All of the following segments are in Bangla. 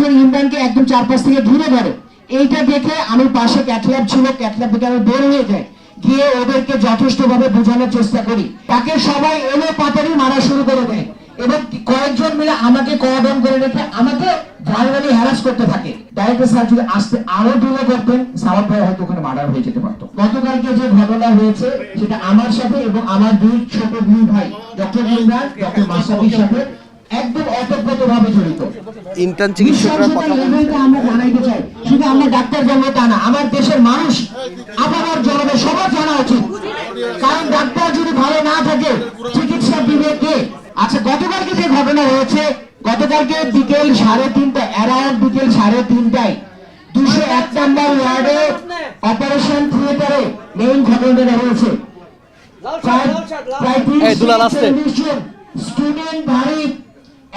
ডক্টর ইমরানকে একদম চারপাশ থেকে ঘিরে ধরে। এইটা দেখে আমি পাশে ক্যাথল্যাব ছিল ক্যাথল্যাব থেকে আমি বের হয়ে যাই। গিয়ে ওদেরকে যথেষ্টভাবে বোঝানোর চেষ্টা করি। তাকে সবাই এলো পাতারি মারা শুরু করে দেয়। এবং কয়েকজন মিলে আমাকে কর্ডন করে রেখে আমাকে ভার্বালি হ্যারাস করতে থাকে। ডাইরেক্টর স্যার যদি আসতে আরও ডিলে করতেন সালাম ভাই হয়তো ওখানে মার্ডার হয়ে যেতে পারতো। গতকালকে যে ঘটনা হয়েছে, সেটা আমার সাথে এবং আমার দুই ছোট দুই ভাই, ডক্টর ইমরান, ডক্টর মাসাবির সাথে একদম অতপ্রত ভাবে জড়িত। ইন্টার্ন চিকিৎসকরা কথা লেভেলটা আমরা জানাইতে চাই। শুধু আমরা ডাক্তার জন্য তা না আমার দেশের মানুষ আপামার জনবে সবার জানা উচিত। কারণ ডাক্তার যদি ভালো না থাকে চিকিৎসা দিবে কে আচ্ছা গতকালকে যে ঘটনা হয়েছে গতকালকে বিকেল সাড়ে তিনটা অ্যারাউন্ড বিকেল সাড়ে তিনটায় দুশো এক নাম্বার ওয়ার্ডে অপারেশন থিয়েটারে মেইন ঘটনাটা হয়েছে। প্রায় এই স্টুডেন্ট ভারী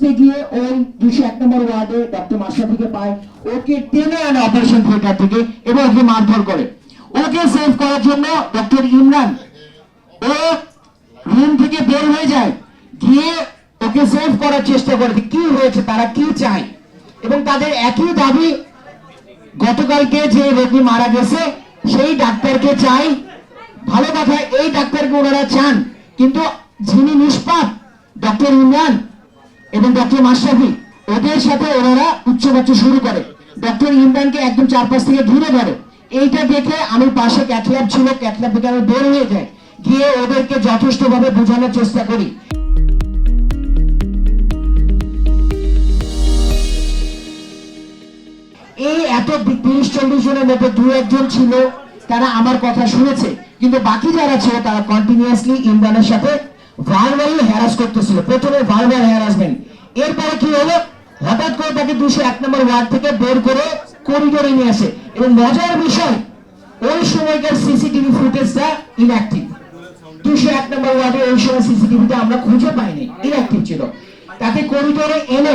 খুঁজতে গিয়ে ওই দুশো এক নম্বর ওয়ার্ডে ডক্টর মাশরাফিকে পায়। ওকে টেনে আনে অপারেশন থিয়েটার থেকে এবং ওকে মারধর করে। ওকে সেভ করার জন্য ডক্টর ইমরান ও রুম থেকে বের হয়ে যায়। গিয়ে ওকে সেভ করার চেষ্টা করে কি হয়েছে, তারা কি চায়। এবং তাদের একই দাবি, গতকালকে যে রোগী মারা গেছে, সেই ডাক্তারকে চাই। ভালো কথা, এই ডাক্তারকে ওনারা চান। কিন্তু যিনি নিষ্পাপ, ডক্টর ইমরান এবং ডক্টর মাশরাফি, ওদের সাথে ওনারা উচ্চবাচ্য শুরু করে। ডক্টর ইমরানকে একদম চারপাশ থেকে ঘিরে ধরে। এইটা দেখে আমি পাশে ক্যাথল্যাব ছিল ক্যাথল্যাব থেকে আমি বের হয়ে যাই। গিয়ে ওদেরকে যথেষ্টভাবে বোঝানোর চেষ্টা করি। এই এত তিরিশ চল্লিশ জনের মধ্যে দু একজন ছিল, তারা আমার কথা শুনেছে। কিন্তু বাকি যারা ছিল, তারা কন্টিনিউয়াসলি ইমরানের সাথে ভার্বালি হ্যারাস করতেছিল। প্রথমে ভার্বাল হ্যারাসমেন্ট এরপরে কি হলো? হঠাৎ করে তাকে দুশো এক নম্বর ওয়ার্ড থেকে বের করে করিডোরে নিয়ে আসে। এবং মজার বিষয়, ওই সময়কার সিসিটিভি ফুটেজটা ইনঅ্যাক্টিভ দুশো এক নম্বর ওয়ার্ডে ওই সময় সিসিটিভিতে আমরা খুঁজে পাইনি ইনঅ্যাক্টিভ ছিল। তাকে করিডোরে এনে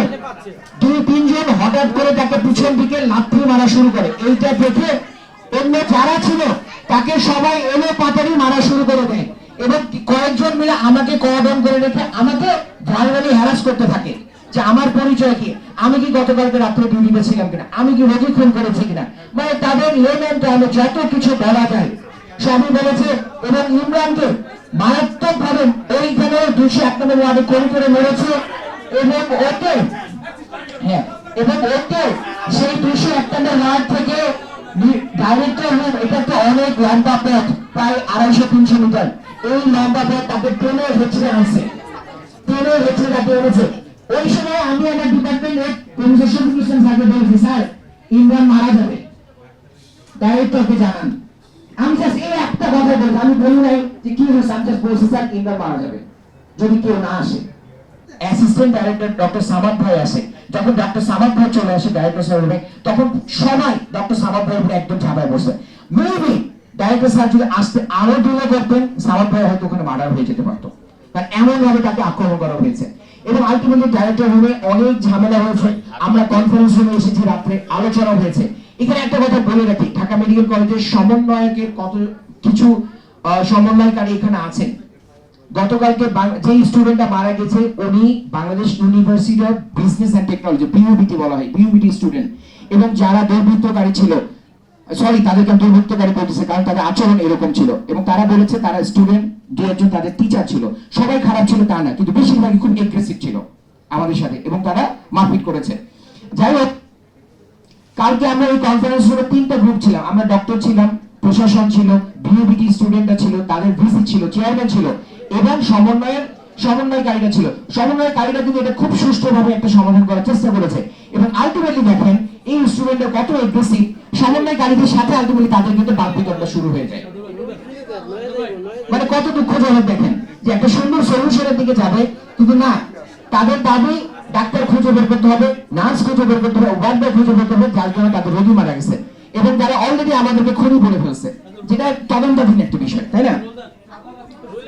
দুই, তিনজন হঠাৎ করে তাকে পিছন দিকে লাথি মারা শুরু করে। এইটা দেখে অন্য যারা ছিল, তাকে সবাই এলো পাতারি মারা শুরু করে দেয়। এবং কয়েকজন মিলে আমাকে কর্ডন করে রেখে আমাকে ভার্বালি হ্যারাস করতে থাকে। যে আমার পরিচয় কি? আমি কি গতকালকে রাত্রে ডিউটিতে ছিলাম কিনা? আমি কি রোগী খুন করেছি কিনা? মানে তাদের লেমেন টাইমে যত কিছু বলা যায়, সবই বলেছে এবং ইমরানকে মারাত্মক ভাবে ওইখানে দুশো এক নম্বর ওয়ার্ডে করে করে মেরেছে এবং ওকে হ্যাঁ এবং ওকে সেই দুশো এক নম্বর ওয়ার্ড থেকে ডাইরেক্টর রুম এটা তো অনেক লম্বা পথ, প্রায় আড়াইশো, তিনশো মিটার। এই লম্বা পথ তাকে ট্রেনে হেঁচড়ে আনছে। ট্রেনে হেঁচড়ে তাকে এনেছে। ওই সময় আমি স্যার, ইমরান মারা যাবে। জানান। আমি এই একটা কথা বলছি, আমি বলি নাই যে কি হয়েছে আমি বলছি, স্যার, ইমরান মারা যাবে। যদি কেউ না আসে অ্যাসিস্ট্যান্ট ডাইরেক্টর ডক্টর সামাদ ভাই আসে, যখন ডক্টর সামাদ ভাই চলে আসে ডাইরেক্টর স্যার তখন সবাই ডক্টর সামাদ ভাইয়ের উপরে একদম ঝাঁপায় বসে। মেবি ডাইরেক্টর স্যার যদি আসতে আরও ডিলে করতেন, সামাদ ভাই হয়তো ওখানে মার্ডার হয়ে যেতে পারতো। কারণ এমন ভাবে তাকে আক্রমণ করা হয়েছে। এবং আলটিমেটলি ডাইরেক্টর রুমে অনেক ঝামেলা হয়েছে। আমরা কনফারেন্স রুমে এসেছি রাত্রে, আলোচনা হয়েছে। এখানে একটা কথা বলে রাখি, ঢাকা মেডিকেল কলেজের সমন্বয়কের কত কিছু সমন্বয়কারী এখানে আছেন। গতকালকে যে স্টুডেন্টটা মারা গেছে, উনি Bangladesh university of business and technology PUBT বলা হয় পিইউবিটি স্টুডেন্ট এবং যারা দুর্বৃত্তকারী ছিল সরি তাদেরকে দুর্বৃত্তকারী বলতেছে, কারণ তাদের আচরণ এরকম ছিল। এবং তারা বলেছে তারা স্টুডেন্ট দু একজন তাদের টিচার ছিল। সবাই খারাপ ছিল তা না, কিন্তু বেশিরভাগই খুব এগ্রেসিভ ছিল আমাদের সাথে এবং তারা মারপিট করেছে। যাই হোক, কালকে আমরা এই কনফারেন্স রুমে তিনটা গ্রুপ ছিলাম। আমরা ডক্টর ছিলাম, প্রশাসন ছিল বিউবিটি স্টুডেন্টরা ছিল, তাদের ভিসি ছিল চেয়ারম্যান ছিল এবং সমন্বয়ের সমন্বয়কারীরা ছিল। সমন্বয়কারীরা কিন্তু এটা খুব সুষ্ঠুভাবে একটা সমাধান করার চেষ্টা করেছে এবং আলটিমেটলি দেখেন, এই স্টুডেন্টরা কত এগ্রেসিভ সমন্বয়কারীদের সাথে আলটিমেটলি তাদের কিন্তু বাকবিতন্ড শুরু হয়ে যায়। মানে কত দুঃখজনক দেখেন, যে একটা সুন্দর সলিউশনের দিকে যাবে, কিন্তু না, তাদের দাবি ডাক্তার খুঁজে বের করতে হবে, নার্স খুঁজে বের করতে হবে, ওয়ার্ড খুঁজে বের করতে হবে, যার জন্য তাদের রোগী মারা গেছে। এবং তারা অলরেডি আমাদেরকে খুনই বলে ফেলছে এটা তদন্তাধীন একটা বিষয়, তাই না?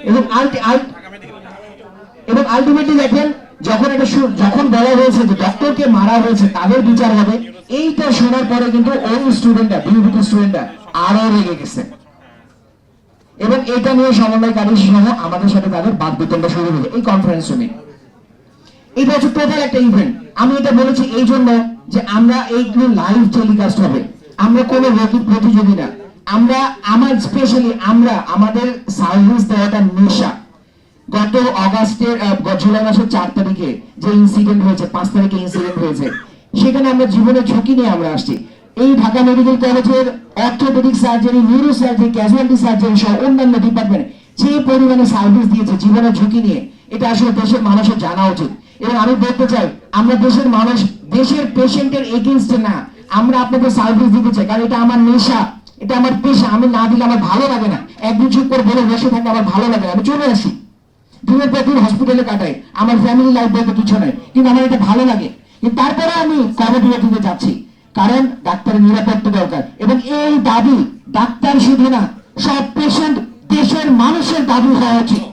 এবং এবং আলটিমেটলি দেখেন, যখন এটা যখন বলা হয়েছে যে ডক্টরকে মারা হয়েছে, তাদের বিচার হবে, এইটা শোনার পরে কিন্তু ওই স্টুডেন্টরা বিউটিফুল স্টুডেন্টরা আরও রেগে গেছে। এবং এটা নিয়ে সমন্বয়কারী সহ আমাদের সাথে তাদের বাদ বিতণ্ড শুরু হয়েছে এই কনফারেন্স রুমে এটা হচ্ছে টোটাল একটা ইভেন্ট আমি এটা বলেছি এই জন্য যে আমরা এইগুলো লাইভ টেলিকাস্ট হবে। আমরা কোনো রোগীর প্রতিযোগী না। আমরা, আমার স্পেশালি আমরা, আমাদের সার্ভিস দেওয়াটা নেশা। গত অগাস্টের জুলাই মাসের চার তারিখে যে ইনসিডেন্ট হয়েছে, পাঁচ তারিখে ইনসিডেন্ট হয়েছে, সেখানে আমরা জীবনের ঝুঁকি নিয়ে আমরা আসছি। এই ঢাকা মেডিকেল কলেজের orthopaedic surgery neuro surgery casualty surgery সহ অন্যান্য ডিপার্টমেন্ট যে পরিমাণে সার্ভিস দিয়েছে জীবনের ঝুঁকি নিয়ে, এটা আসলে দেশের মানুষের জানা উচিত। এবং আমি বলতে চাই, আমরা দেশের মানুষ, দেশের পেশেন্টের এগেনস্টে না, আমরা আপনাদের সার্ভিস দিতে চাই, কারণ এটা আমার নেশা, এটা আমার পেশা, আমি না দিলে আমার ভালো লাগে না। একদিন চুপ করে বলে বসে থাকলে আমার ভালো লাগে না। আমি চলে আসি। দিনের পর দিন হসপিটালে কাটাই। আমার ফ্যামিলি লাইফ বলতে কিছু নয় কিন্তু আমার এটা ভালো লাগে। তারপরে আমি দিতে যাচ্ছি। কারণ ডাক্তারের নিরাপত্তা দরকার। এবং এই দাবি ডাক্তার শুধু না, সব পেশেন্ট দেশের মানুষের দাবি হওয়া উচিত।